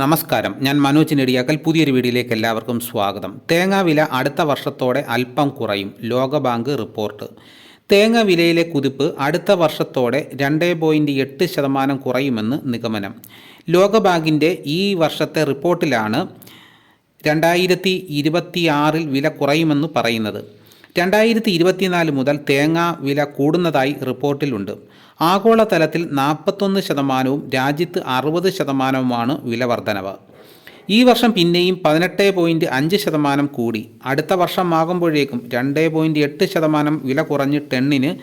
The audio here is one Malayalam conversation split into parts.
നമസ്കാരം. ഞാൻ മനോജ് നെടിയാക്കൽ. പുതിയൊരു വീഡിയോയിലേക്ക് എല്ലാവർക്കും സ്വാഗതം. തേങ്ങാ വില അടുത്ത വർഷത്തോടെ അല്പം കുറയും. ലോകബാങ്ക് റിപ്പോർട്ട്. തേങ്ങ വിലയിലെ കുതിപ്പ് അടുത്ത വർഷത്തോടെ രണ്ട് പോയിന്റ് എട്ട് ശതമാനം കുറയുമെന്ന് നിഗമനം. ലോകബാങ്കിന്റെ ഈ വർഷത്തെ റിപ്പോർട്ടിലാണ് രണ്ടായിരത്തി ഇരുപത്തിയാറിൽ വില കുറയുമെന്ന് പറയുന്നത്. രണ്ടായിരത്തി ഇരുപത്തിനാല് മുതൽ തേങ്ങ വില കൂടുന്നതായി റിപ്പോർട്ടിലുണ്ട്. ആഗോളതലത്തിൽ നാൽപ്പത്തൊന്ന് ശതമാനവും രാജ്യത്ത് അറുപത് ശതമാനവുമാണ് വില വർധനവ് ഈ വർഷം പിന്നെയും പതിനെട്ട് പോയിന്റ് അഞ്ച് ശതമാനം കൂടി. അടുത്ത വർഷമാകുമ്പോഴേക്കും രണ്ട് പോയിന്റ് എട്ട് ശതമാനം വില കുറഞ്ഞ് ടെണ്ണിന്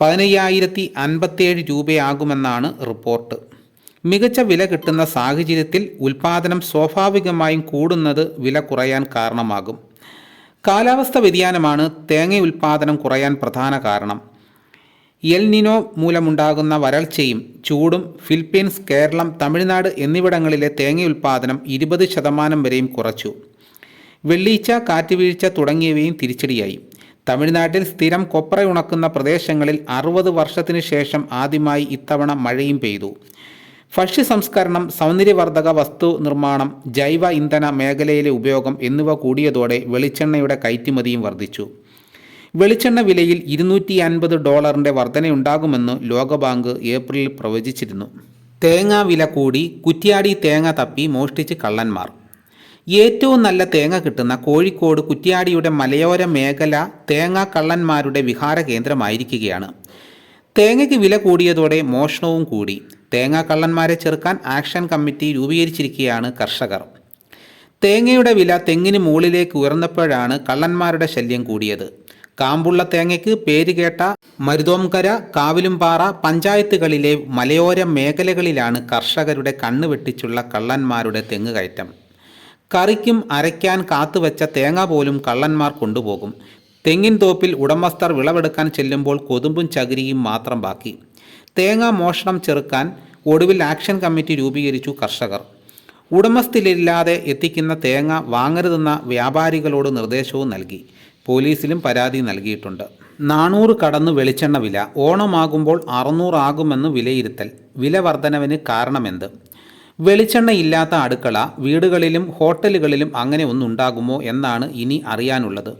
പതിനയ്യായിരത്തി അൻപത്തേഴ് രൂപയാകുമെന്നാണ് റിപ്പോർട്ട്. മികച്ച വില കിട്ടുന്ന സാഹചര്യത്തിൽ ഉൽപാദനം സ്വാഭാവികമായും കൂടുന്നത് വില കുറയാൻ കാരണമാകും. കാലാവസ്ഥ വ്യതിയാനമാണ് തേങ്ങ ഉൽപ്പാദനം കുറയാൻ പ്രധാന കാരണം. എൽ നിനോ മൂലമുണ്ടാകുന്ന വരൾച്ചയും ചൂടും ഫിലിപ്പീൻസ് കേരളം തമിഴ്നാട് എന്നിവിടങ്ങളിലെ തേങ്ങ ഉൽപ്പാദനം ഇരുപത് ശതമാനം വരെയും കുറച്ചു. വെള്ളീച്ച കാറ്റുവീഴ്ച തുടങ്ങിയവയും തിരിച്ചടിയായി. തമിഴ്നാട്ടിൽ സ്ഥിരം കൊപ്ര ഉണക്കുന്ന പ്രദേശങ്ങളിൽ അറുപത് വർഷത്തിനു ശേഷം ആദ്യമായി ഇത്തവണ മഴയും പെയ്തു. ഭക്ഷ്യ സംസ്കരണം സൗന്ദര്യവർദ്ധക വസ്തു നിർമ്മാണം ജൈവ ഇന്ധന മേഖലയിലെ ഉപയോഗം എന്നിവ കൂടിയതോടെ വെളിച്ചെണ്ണയുടെ കയറ്റുമതിയും വർദ്ധിച്ചു. വെളിച്ചെണ്ണ വിലയിൽ ഇരുന്നൂറ്റി അൻപത് ഡോളറിന്റെ വർധനയുണ്ടാകുമെന്ന് ലോകബാങ്ക് ഏപ്രിലിൽ പ്രവചിച്ചിരുന്നു. തേങ്ങ വില കൂടി കുറ്റ്യാടി തേങ്ങ തപ്പി മോഷ്ടിച്ച് കള്ളന്മാർ. ഏറ്റവും നല്ല തേങ്ങ കിട്ടുന്ന കോഴിക്കോട് കുറ്റ്യാടിയുടെ മലയോര മേഖല തേങ്ങ കള്ളന്മാരുടെ വിഹാര കേന്ദ്രമായിരിക്കുകയാണ്. തേങ്ങയ്ക്ക് വില കൂടിയതോടെ മോഷണവും കൂടി. തേങ്ങ കള്ളന്മാരെ ചെറുക്കാൻ ആക്ഷൻ കമ്മിറ്റി രൂപീകരിച്ചിരിക്കുകയാണ് കർഷകർ. തേങ്ങയുടെ വില തെങ്ങിന് മുകളിലേക്ക് ഉയർന്നപ്പോഴാണ് കള്ളന്മാരുടെ ശല്യം കൂടിയത്. കാമ്പുള്ള തേങ്ങയ്ക്ക് പേരുകേട്ട മരുതോംകര കാവിലുംപാറ പഞ്ചായത്തുകളിലെ മലയോര മേഖലകളിലാണ് കർഷകരുടെ കണ്ണ് വെട്ടിച്ചുള്ള കള്ളന്മാരുടെ തെങ്ങ് കയറ്റം കറിക്കും അരയ്ക്കാൻ കാത്തുവച്ച തേങ്ങ പോലും കള്ളന്മാർ കൊണ്ടുപോകും. തെങ്ങിൻ തോപ്പിൽ ഉടമസ്ഥർ വിളവെടുക്കാൻ ചെല്ലുമ്പോൾ കൊതുമ്പും ചകിരിയും മാത്രം ബാക്കി. തേങ്ങ മോഷണം ചെറുക്കാൻ ഒടുവിൽ ആക്ഷൻ കമ്മിറ്റി രൂപീകരിച്ചു കർഷകർ. ഉടമസ്ഥയിലില്ലാതെ എത്തിക്കുന്ന തേങ്ങ വാങ്ങരുതെന്ന വ്യാപാരികളോട് നിർദ്ദേശവും നൽകി. പോലീസിലും പരാതി നൽകിയിട്ടുണ്ട്. നാനൂറ് കടന്ന് വെളിച്ചെണ്ണ വില. ഓണമാകുമ്പോൾ അറുന്നൂറാകുമെന്ന് വിലയിരുത്തൽ. വില വർധനവിന് കാരണമെന്ത്? വെളിച്ചെണ്ണ ഇല്ലാത്ത അടുക്കള വീടുകളിലും ഹോട്ടലുകളിലും അങ്ങനെ ഒന്നുണ്ടാകുമോ എന്നാണ് ഇനി അറിയാനുള്ളത്.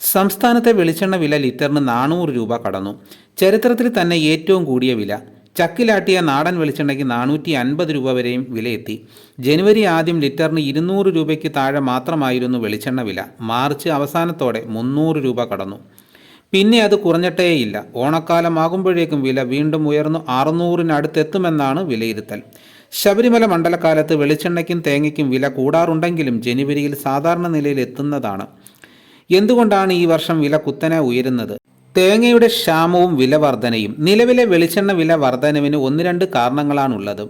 സംസ്ഥാനത്തെ വെളിച്ചെണ്ണ വില ലിറ്ററിന് നാനൂറ് രൂപ കടന്നു. ചരിത്രത്തിൽ തന്നെ ഏറ്റവും കൂടിയ വില. ചക്കിലാട്ടിയ നാടൻ വെളിച്ചെണ്ണയ്ക്ക് നാനൂറ്റി അൻപത് രൂപ വരെയും വിലയെത്തി. ജനുവരി ആദ്യം ലിറ്ററിന് ഇരുന്നൂറ് രൂപയ്ക്ക് താഴെ മാത്രമായിരുന്നു വെളിച്ചെണ്ണ വില. മാർച്ച് അവസാനത്തോടെ മുന്നൂറ് രൂപ കടന്നു. പിന്നെ അത് കുറഞ്ഞിട്ടേയില്ല. ഓണക്കാലമാകുമ്പോഴേക്കും വില വീണ്ടും ഉയർന്നു. അറുന്നൂറിനടുത്തെത്തുമെന്നാണ് വിലയിരുത്തൽ. ശബരിമല മണ്ഡലകാലത്ത് വെളിച്ചെണ്ണയ്ക്കും തേങ്ങയ്ക്കും വില കൂടാറുണ്ടെങ്കിലും ജനുവരിയിൽ സാധാരണ നിലയിൽ എത്തുന്നതാണ്. എന്തുകൊണ്ടാണ് ഈ വർഷം വില കുത്തനെ ഉയരുന്നത്? തേങ്ങയുടെ ക്ഷാമവും വില വർധനയും നിലവിലെ വെളിച്ചെണ്ണ വില വർധനവിന് ഒന്ന് രണ്ട് കാരണങ്ങളാണുള്ളത്.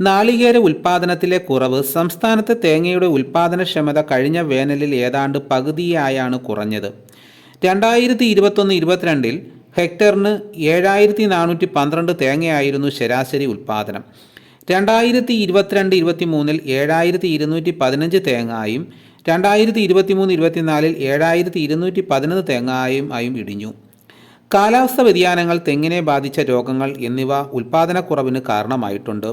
നാളികേര ഉൽപാദനത്തിലെ കുറവ് സംസ്ഥാനത്ത് തേങ്ങയുടെ ഉൽപാദനക്ഷമത കഴിഞ്ഞ വേനലിൽ ഏതാണ്ട് പകുതിയായാണ് കുറഞ്ഞത്. രണ്ടായിരത്തി ഇരുപത്തൊന്ന് ഇരുപത്തിരണ്ടിൽ ഹെക്ടറിന് ഏഴായിരത്തി നാനൂറ്റി പന്ത്രണ്ട് തേങ്ങയായിരുന്നു ശരാശരി ഉൽപാദനം. രണ്ടായിരത്തി ഇരുപത്തിരണ്ട് ഇരുപത്തി മൂന്നിൽ ഏഴായിരത്തി ഇരുന്നൂറ്റി പതിനഞ്ച് തേങ്ങായും രണ്ടായിരത്തി ഇരുപത്തി മൂന്ന് ഇരുപത്തിനാലിൽ ഏഴായിരത്തി ഇരുന്നൂറ്റി പതിനൊന്ന് തേങ്ങായും ആയും ഇടിഞ്ഞു. കാലാവസ്ഥ വ്യതിയാനങ്ങൾ തെങ്ങിനെ ബാധിച്ച രോഗങ്ങൾ എന്നിവ ഉൽപാദനക്കുറവിന് കാരണമായിട്ടുണ്ട്.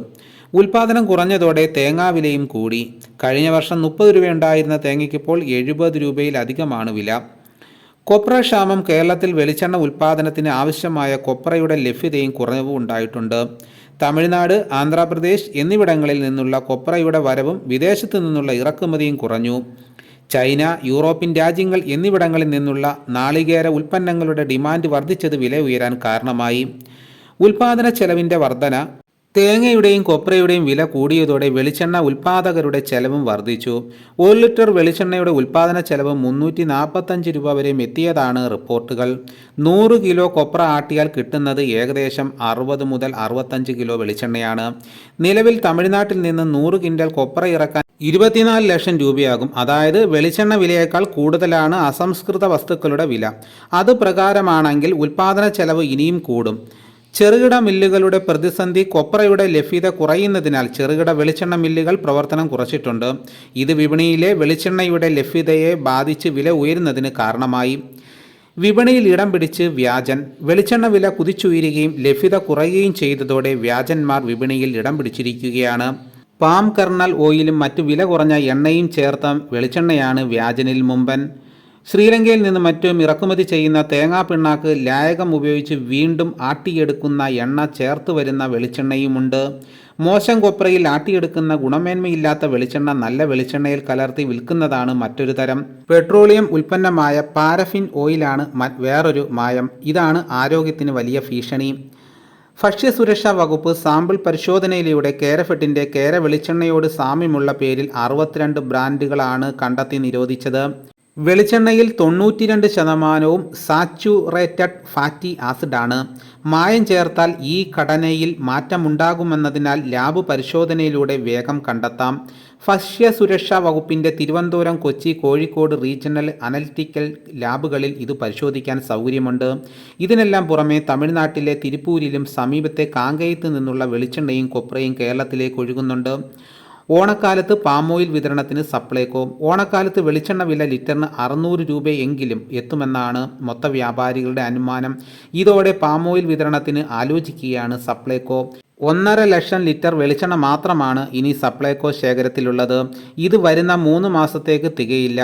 ഉൽപാദനം കുറഞ്ഞതോടെ തേങ്ങാ വിലയും കൂടി. കഴിഞ്ഞ വർഷം മുപ്പത് രൂപയുണ്ടായിരുന്ന തേങ്ങയ്ക്കിപ്പോൾ എഴുപത് രൂപയിലധികമാണ് വില. കൊപ്ര ക്ഷാമം കേരളത്തിൽ വെളിച്ചെണ്ണ ഉൽപാദനത്തിന് ആവശ്യമായ കൊപ്രയുടെ ലഭ്യതയും കുറവും ഉണ്ടായിട്ടുണ്ട്. തമിഴ്നാട് ആന്ധ്രാപ്രദേശ് എന്നിവിടങ്ങളിൽ നിന്നുള്ള കൊപ്രയുടെ വരവും വിദേശത്തു നിന്നുള്ള ഇറക്കുമതിയും കുറഞ്ഞു. ചൈന യൂറോപ്യൻ രാജ്യങ്ങൾ എന്നിവിടങ്ങളിൽ നിന്നുള്ള നാളികേര ഉൽപ്പന്നങ്ങളുടെ ഡിമാൻഡ് വർദ്ധിച്ചത് വില ഉയരാൻ കാരണമായി. ഉൽപാദന ചെലവിന്റെ വർധന തേങ്ങയുടെയും കൊപ്രയുടെയും വില കൂടിയതോടെ വെളിച്ചെണ്ണ ഉൽപ്പാദകരുടെ ചെലവും വർദ്ധിച്ചു. ഒരു ലിറ്റർ വെളിച്ചെണ്ണയുടെ ഉൽപ്പാദന ചെലവ് മുന്നൂറ്റി നാൽപ്പത്തഞ്ച് രൂപ വരെയും എത്തിയതാണ് റിപ്പോർട്ടുകൾ. നൂറ് കിലോ കൊപ്ര ആട്ടിയാൽ കിട്ടുന്നത് ഏകദേശം അറുപത് മുതൽ അറുപത്തഞ്ച് കിലോ വെളിച്ചെണ്ണയാണ്. നിലവിൽ തമിഴ്നാട്ടിൽ നിന്ന് നൂറ് കിൻഡൽ കൊപ്ര ഇറക്കാൻ ഇരുപത്തിനാല് ലക്ഷം രൂപയാകും. അതായത് വെളിച്ചെണ്ണ വിലയേക്കാൾ കൂടുതലാണ് അസംസ്കൃത വസ്തുക്കളുടെ വില. അത് പ്രകാരമാണെങ്കിൽ ഉൽപ്പാദന ചെലവ് ഇനിയും കൂടും. ചെറുകിട മില്ലുകളുടെ പ്രതിസന്ധി കൊപ്രയുടെ ലഭ്യത കുറയുന്നതിനാൽ ചെറുകിട വെളിച്ചെണ്ണ മില്ലുകൾ പ്രവർത്തനം കുറച്ചിട്ടുണ്ട്. ഇത് വിപണിയിലെ വെളിച്ചെണ്ണയുടെ ലഭ്യതയെ ബാധിച്ച് വില ഉയരുന്നതിന് കാരണമായി. വിപണിയിൽ ഇടം പിടിച്ച് വ്യാജൻ. വെളിച്ചെണ്ണ വില കുതിച്ചുയരുകയും ലഭ്യത കുറയുകയും ചെയ്തതോടെ വ്യാജന്മാർ വിപണിയിൽ ഇടം പിടിച്ചിരിക്കുകയാണ്. പാം കർണൽ ഓയിലും മറ്റു വില കുറഞ്ഞ എണ്ണയും ചേർത്ത വെളിച്ചെണ്ണയാണ് വ്യാജനിൽ മുമ്പൻ. ശ്രീലങ്കയിൽ നിന്ന് മറ്റും ഇറക്കുമതി ചെയ്യുന്ന തേങ്ങാ പിണ്ണാക്ക് ലായകം ഉപയോഗിച്ച് വീണ്ടും ആട്ടിയെടുക്കുന്ന എണ്ണ ചേർത്ത് വരുന്ന വെളിച്ചെണ്ണയുമുണ്ട്. മോശം കൊപ്രയിൽ ആട്ടിയെടുക്കുന്ന ഗുണമേന്മയില്ലാത്ത വെളിച്ചെണ്ണ നല്ല വെളിച്ചെണ്ണയിൽ കലർത്തി വിൽക്കുന്നതാണ് മറ്റൊരു തരം. പെട്രോളിയം ഉൽപ്പന്നമായ പാരഫിൻ ഓയിലാണ് വേറൊരു മായം. ഇതാണ് ആരോഗ്യത്തിന് വലിയ ഭീഷണി. ഭക്ഷ്യസുരക്ഷാ വകുപ്പ് സാമ്പിൾ പരിശോധനയിലൂടെ കേരഫെട്ടിന്റെ കേര വെളിച്ചെണ്ണയോട് സാമ്യമുള്ള പേരിൽ അറുപത്തിരണ്ട് ബ്രാൻഡുകളാണ് കണ്ടെത്തി നിരോധിച്ചത്. വെളിച്ചെണ്ണയിൽ തൊണ്ണൂറ്റിരണ്ട് ശതമാനവും സാച്ചുറേറ്റഡ് ഫാറ്റി ആസിഡാണ്. മായം ചേർത്താൽ ഈ ഘടനയിൽ മാറ്റമുണ്ടാകുമെന്നതിനാൽ ലാബ് പരിശോധനയിലൂടെ വേഗം കണ്ടെത്താം. ഭക്ഷ്യ സുരക്ഷാ വകുപ്പിന്റെ തിരുവനന്തപുരം കൊച്ചി കോഴിക്കോട് റീജിയണൽ അനലിറ്റിക്കൽ ലാബുകളിൽ ഇത് പരിശോധിക്കാൻ സൗകര്യമുണ്ട്. ഇതിനെല്ലാം പുറമെ തമിഴ്നാട്ടിലെ തിരുപ്പൂരിലും സമീപത്തെ കാങ്കയത്ത് നിന്നുള്ള വെളിച്ചെണ്ണയും കൊപ്രയും കേരളത്തിലേക്ക് ഒഴുകുന്നുണ്ട്. ഓണക്കാലത്ത് പാമോയിൽ വിതരണത്തിന് സപ്ലൈകോ ഓണക്കാലത്ത് വെളിച്ചെണ്ണ വില ലിറ്ററിന് അറുന്നൂറ് രൂപയെങ്കിലും എത്തുമെന്നാണ് മൊത്ത വ്യാപാരികളുടെ അനുമാനം. ഇതോടെ പാമോയിൽ വിതരണത്തിന് ആലോചിക്കുകയാണ് സപ്ലൈകോ ഒന്നര ലക്ഷം ലിറ്റർ വെളിച്ചെണ്ണ മാത്രമാണ് ഇനി സപ്ലൈകോ ശേഖരത്തിലുള്ളത്. ഇത് വരുന്ന മൂന്ന് മാസത്തേക്ക് തികയില്ല.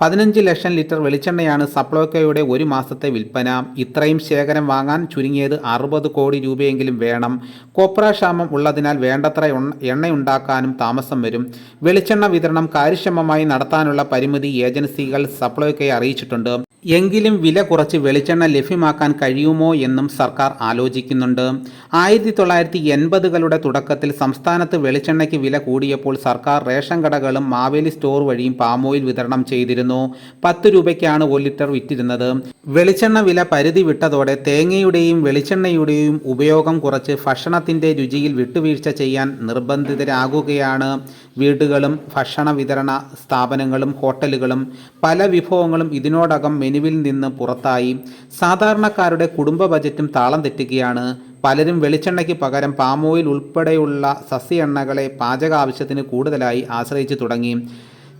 പതിനഞ്ച് ലക്ഷം ലിറ്റർ വെളിച്ചെണ്ണയാണ് സപ്ലോക്കോയുടെ ഒരു മാസത്തെ വിൽപ്പന. ഇത്രയും ശേഖരം വാങ്ങാൻ ചുരുങ്ങിയത് അറുപത് കോടി രൂപയെങ്കിലും വേണം. കോപ്ര ക്ഷാമം ഉള്ളതിനാൽ വേണ്ടത്ര എണ്ണ- എണ്ണയുണ്ടാക്കാനും താമസം വരും. വെളിച്ചെണ്ണ വിതരണം കാര്യക്ഷമമായി നടത്താനുള്ള പരിമിതി ഏജൻസികൾ സപ്ലോക്കോയെ അറിയിച്ചിട്ടുണ്ട്. എങ്കിലും വില കുറച്ച് വെളിച്ചെണ്ണ ലഭ്യമാക്കാൻ കഴിയുമോ എന്നും സർക്കാർ ആലോചിക്കുന്നുണ്ട്. ആയിരത്തി തൊള്ളായിരത്തി എൺപതുകളുടെ തുടക്കത്തിൽ സംസ്ഥാനത്ത് വെളിച്ചെണ്ണയ്ക്ക് വില കൂടിയപ്പോൾ സർക്കാർ റേഷൻ കടകളും മാവേലി സ്റ്റോർ വഴിയും പാമോയിൽ വിതരണം ചെയ്തിരുന്നു. പത്ത് രൂപയ്ക്കാണ് ഒരു ലിറ്റർ വിറ്റിരുന്നത്. വെളിച്ചെണ്ണ വില പരിധി വിട്ടതോടെ തേങ്ങയുടെയും വെളിച്ചെണ്ണയുടെയും ഉപയോഗം കുറച്ച് ഭക്ഷണത്തിന്റെ രുചിയിൽ വിട്ടുവീഴ്ച ചെയ്യാൻ നിർബന്ധിതരാകുകയാണ്. വീടുകളും ഭക്ഷണ വിതരണ സ്ഥാപനങ്ങളും ഹോട്ടലുകളും പല വിഭവങ്ങളും ഇതിനോടകം മെനുവിൽ നിന്ന് പുറത്തായി സാധാരണക്കാരുടെ കുടുംബ ബജറ്റും താളം തെറ്റുകയാണ് പലരും വെളിച്ചെണ്ണയ്ക്ക് പകരം പാമോയിൽ ഉൾപ്പെടെയുള്ള സസ്യ എണ്ണകളെ പാചക ആവശ്യത്തിന് കൂടുതലായി ആശ്രയിച്ചു തുടങ്ങി.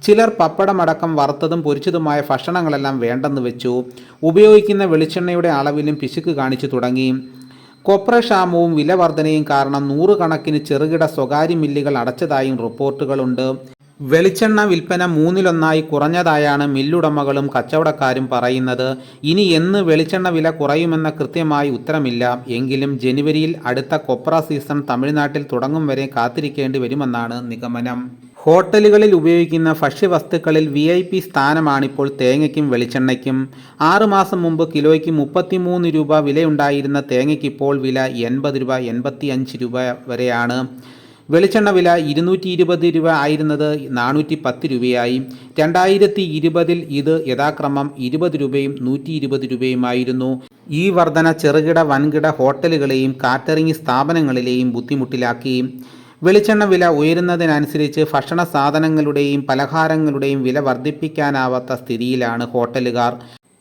ചിലർ പപ്പടമടക്കം വറുത്തതും പൊരിച്ചതുമായ ഭക്ഷണങ്ങളെല്ലാം വേണ്ടെന്ന് വെച്ചു. ഉപയോഗിക്കുന്ന വെളിച്ചെണ്ണയുടെ അളവിലും പിശുക്ക് കാണിച്ചു തുടങ്ങി. കൊപ്രക്ഷാമവും വില വർധനയും കാരണം നൂറുകണക്കിന് ചെറുകിട സ്വകാര്യ മില്ലുകൾ അടച്ചതായും റിപ്പോർട്ടുകളുണ്ട്. വെളിച്ചെണ്ണ വിൽപ്പന മൂന്നിലൊന്നായി കുറഞ്ഞതായാണ് മില്ലുടമകളും കച്ചവടക്കാരും പറയുന്നത്. ഇനി എന്ന് വെളിച്ചെണ്ണ വില കുറയുമെന്ന കൃത്യമായി ഉത്തരമില്ല. എങ്കിലും ജനുവരിയിൽ അടുത്ത കൊപ്ര സീസൺ തമിഴ്നാട്ടിൽ തുടങ്ങും വരെ കാത്തിരിക്കേണ്ടി വരുമെന്നാണ് നിഗമനം. ഹോട്ടലുകളിൽ ഉപയോഗിക്കുന്ന ഭക്ഷ്യവസ്തുക്കളിൽ വി ഐ പി സ്ഥാനമാണിപ്പോൾ തേങ്ങയ്ക്കും വെളിച്ചെണ്ണയ്ക്കും. ആറുമാസം മുമ്പ് കിലോയ്ക്ക് മുപ്പത്തിമൂന്ന് രൂപ വിലയുണ്ടായിരുന്ന തേങ്ങയ്ക്കിപ്പോൾ വില എൺപത് രൂപ എൺപത്തി അഞ്ച് രൂപ വരെയാണ്. വെളിച്ചെണ്ണ വില ഇരുന്നൂറ്റി ഇരുപത് രൂപ ആയിരുന്നത് നാനൂറ്റി പത്ത് രൂപയായി. രണ്ടായിരത്തി ഇരുപതിൽ ഇത് യഥാക്രമം ഇരുപത് രൂപയും നൂറ്റി ഇരുപത് രൂപയുമായിരുന്നു. ഈ വർധന ചെറുകിട വൻകിട ഹോട്ടലുകളെയും കാറ്ററിംഗ് സ്ഥാപനങ്ങളിലെയും ബുദ്ധിമുട്ടിലാക്കി. വെളിച്ചെണ്ണ വില ഉയരുന്നതിനനുസരിച്ച് ഭക്ഷണ സാധനങ്ങളുടെയും പലഹാരങ്ങളുടെയും വില വർദ്ധിപ്പിക്കാനാവാത്ത സ്ഥിതിയിലാണ് ഹോട്ടലുകാർ.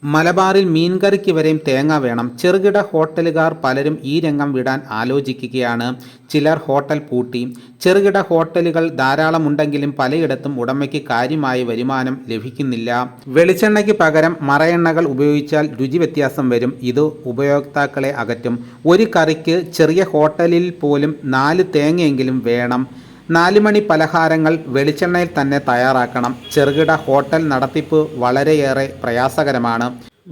മലബാറിൽ മീൻകറിക്ക് വരെയും തേങ്ങ വേണം. ചെറുകിട ഹോട്ടലുകാർ പലരും ഈ രംഗം വിടാൻ ആലോചിക്കുകയാണ്. ചിലർ ഹോട്ടൽ പൂട്ടി. ചെറുകിട ഹോട്ടലുകൾ ധാരാളമുണ്ടെങ്കിലും പലയിടത്തും ഉടമയ്ക്ക് കാര്യമായ വരുമാനം ലഭിക്കുന്നില്ല. വെളിച്ചെണ്ണയ്ക്ക് പകരം മറയെണ്ണകൾ ഉപയോഗിച്ചാൽ രുചി വ്യത്യാസം വരും. ഇത് ഉപയോക്താക്കളെ അകറ്റും. ഒരു കറിക്ക് ചെറിയ ഹോട്ടലിൽ പോലും നാല് തേങ്ങയെങ്കിലും വേണം. നാലുമണി പലഹാരങ്ങൾ വെളിച്ചെണ്ണയിൽ തന്നെ തയ്യാറാക്കണം. ചെറുകിട ഹോട്ടൽ നടത്തിപ്പ് വളരെയേറെ പ്രയാസകരമാണ്.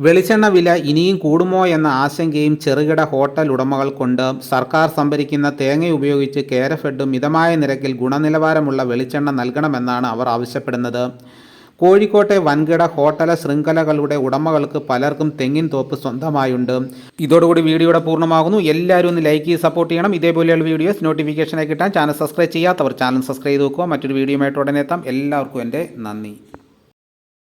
വെളിച്ചെണ്ണ വില ഇനിയും കൂടുമോ എന്ന ആശങ്കയും ചെറുകിട ഹോട്ടൽ ഉടമകൾക്കുണ്ട്. സർക്കാർ സംഭരിക്കുന്ന തേങ്ങ ഉപയോഗിച്ച് കേരഫെഡ് മിതമായ നിരക്കിൽ ഗുണനിലവാരമുള്ള വെളിച്ചെണ്ണ നൽകണമെന്നാണ് അവർ ആവശ്യപ്പെടുന്നത്. കോഴിക്കോട്ടെ വൻകിട ഹോട്ടല ശൃംഖലകളുടെ ഉടമകൾക്ക് പലർക്കും തെങ്ങിൻ തോപ്പ് സ്വന്തമായുണ്ട്. ഇതോടുകൂടി വീഡിയോയുടെ പൂർണമാകുന്നു. എല്ലാവരും ഒന്ന് ലൈക്ക് ചെയ്ത് സപ്പോർട്ട് ചെയ്യണം. ഇതേപോലെയുള്ള വീഡിയോസ് നോട്ടിഫിക്കേഷനായി കിട്ടാൻ ചാനൽ സബ്സ്ക്രൈബ് ചെയ്യാത്തവർ ചാനൽ സബ്സ്ക്രൈബ് ചെയ്ത് നോക്കുക. മറ്റൊരു വീഡിയോയുമായിട്ട് ഉടനെ എത്താം. എല്ലാവർക്കും എന്റെ നന്ദി.